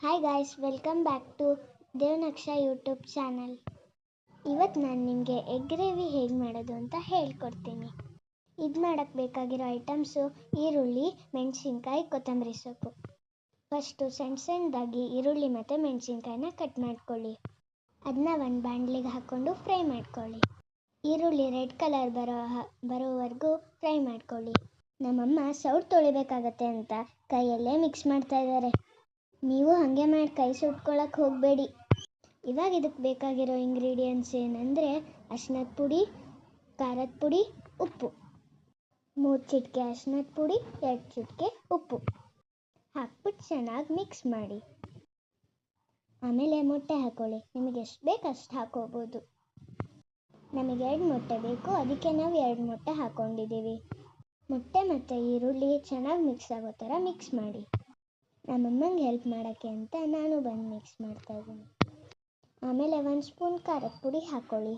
Hi guys welcome back to Devanaksha YouTube channel ಇವತ್ತು ನಾನು ನಿಮಗೆ ಎಗ್ ಗ್ರೇವಿ ಹೇಗೆ ಮಾಡೋದು ಅಂತ ಹೇಳ್ಕೊಡ್ತೀನಿ. ಇದು ಮಾಡೋಕ್ಕೆ ಬೇಕಾಗಿರೋ ಐಟಮ್ಸು ಈರುಳ್ಳಿ, ಮೆಣಸಿನ್ಕಾಯಿ, ಕೊತ್ತಂಬರಿ ಸೊಪ್ಪು. ಫಸ್ಟು ಸಣ್ಣ ಸಣ್ಣದಾಗಿ ಈರುಳ್ಳಿ ಮತ್ತು ಮೆಣಸಿನ್ಕಾಯಿನ ಕಟ್ ಮಾಡ್ಕೊಳ್ಳಿ. ಅದನ್ನ ಒಂದು ಬಾಣಲಿಗೆ ಹಾಕ್ಕೊಂಡು ಫ್ರೈ ಮಾಡ್ಕೊಳ್ಳಿ. ಈರುಳ್ಳಿ ರೆಡ್ ಕಲರ್ ಬರೋ ಬರೋವರೆಗೂ ಫ್ರೈ ಮಾಡ್ಕೊಳ್ಳಿ. ನಮ್ಮಮ್ಮ ಸೌಟ್ ತೊಳಿಬೇಕಾಗತ್ತೆ ಅಂತ ಕೈಯಲ್ಲೇ ಮಿಕ್ಸ್ ಮಾಡ್ತಾ ಇದ್ದಾರೆ ನೀವು ಹಾಗೆ ಮಾಡಿ ಕೈ ಸುಟ್ಕೊಳಕ್ಕೆ ಹೋಗಬೇಡಿ. ಇವಾಗ ಇದಕ್ಕೆ ಬೇಕಾಗಿರೋ ಇಂಗ್ರೀಡಿಯೆಂಟ್ಸ್ ಏನಂದರೆ ಅಶ್ನದ ಪುಡಿ, ಖಾರದ ಪುಡಿ, ಉಪ್ಪು. ಮೂರು ಚಿಟಿಕೆ ಅಶ್ನದ ಪುಡಿ, ಎರಡು ಚಿಟಿಕೆ ಉಪ್ಪು. ಹಾಕ್ಬಿಟ್ಟು ಚೆನ್ನಾಗಿ ಮಿಕ್ಸ್ ಮಾಡಿ. ಆಮೇಲೆ ಮೊಟ್ಟೆ ಹಾಕೊಳ್ಳಿ. ನಿಮಗೆ ಎಷ್ಟು ಬೇಕು ಅಷ್ಟು ಹಾಕೋಬೋದು. ನಮಗೆ ಎರಡು ಮೊಟ್ಟೆ ಬೇಕು. ಅದಕ್ಕೆ ನಾವು ಎರಡು ಮೊಟ್ಟೆ ಹಾಕ್ಕೊಂಡಿದ್ದೀವಿ ಮೊಟ್ಟೆ ಮತ್ತು ಈರುಳ್ಳಿ ಚೆನ್ನಾಗಿ ಮಿಕ್ಸ್ ಆಗೋ ಥರ ಮಿಕ್ಸ್ ಮಾಡಿ. ನಮ್ಮಮ್ಮಂಗೆ ಹೆಲ್ಪ್ ಮಾಡೋಕ್ಕೆ ಅಂತ ನಾನು ಬಂದು ಮಿಕ್ಸ್ ಮಾಡ್ತಾ ಇದ್ದೀನಿ. ಆಮೇಲೆ ಒಂದು ಸ್ಪೂನ್ ಖಾರದ ಪುಡಿ ಹಾಕ್ಕೊಳ್ಳಿ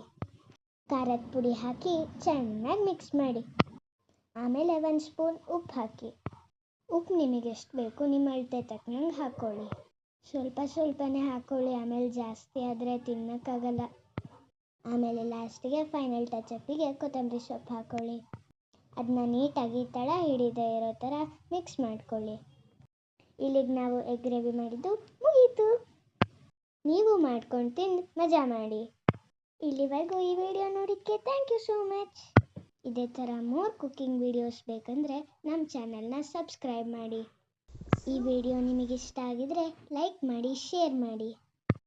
ಖಾರದ ಪುಡಿ ಹಾಕಿ ಚೆನ್ನಾಗಿ ಮಿಕ್ಸ್ ಮಾಡಿ. ಆಮೇಲೆ ಒಂದು ಸ್ಪೂನ್ ಉಪ್ಪು ಹಾಕಿ. ಉಪ್ಪು ನಿಮಗೆ ಎಷ್ಟು ಬೇಕು ನಿಮ್ಮ ಅಳತೆ ತಕ್ಕನಂಗೆ ಹಾಕ್ಕೊಳ್ಳಿ ಸ್ವಲ್ಪ ಸ್ವಲ್ಪನೇ ಹಾಕ್ಕೊಳ್ಳಿ ಆಮೇಲೆ ಜಾಸ್ತಿ ಆದರೆ ತಿನ್ನೋಕ್ಕಾಗಲ್ಲ. ಆಮೇಲೆ ಲಾಸ್ಟಿಗೆ ಫೈನಲ್ ಟಚಪ್ಪಿಗೆ ಕೊತ್ತಂಬರಿ ಸೊಪ್ಪು ಹಾಕ್ಕೊಳ್ಳಿ ಅದನ್ನ ನೀಟಾಗಿ ತಳ ಹಿಡಿದೇ ಇರೋ ಥರ ಮಿಕ್ಸ್ ಮಾಡ್ಕೊಳ್ಳಿ. ಇಲ್ಲಿಗೆ ನಾವು ಎಗ್ ಗ್ರೇವಿ ಮಾಡಿದ್ದು ಮುಗೀತು. ನೀವು ಮಾಡ್ಕೊಂಡು ತಿಂದು ಮಜಾ ಮಾಡಿ. ಇಲ್ಲಿವರೆಗೂ ಈ ವಿಡಿಯೋ ನೋಡಿದ್ದಕ್ಕೆ ಥ್ಯಾಂಕ್ ಯು ಸೋ ಮಚ್ ಇದೇ ಥರ ಮೋರ್ ಕುಕ್ಕಿಂಗ್ ವಿಡಿಯೋಸ್ ಬೇಕಂದರೆ ನಮ್ಮ ಚಾನಲ್ನ ಸಬ್ಸ್ಕ್ರೈಬ್ ಮಾಡಿ. ಈ ವಿಡಿಯೋ ನಿಮಗಿಷ್ಟ ಆಗಿದರೆ ಲೈಕ್ ಮಾಡಿ ಶೇರ್ ಮಾಡಿ.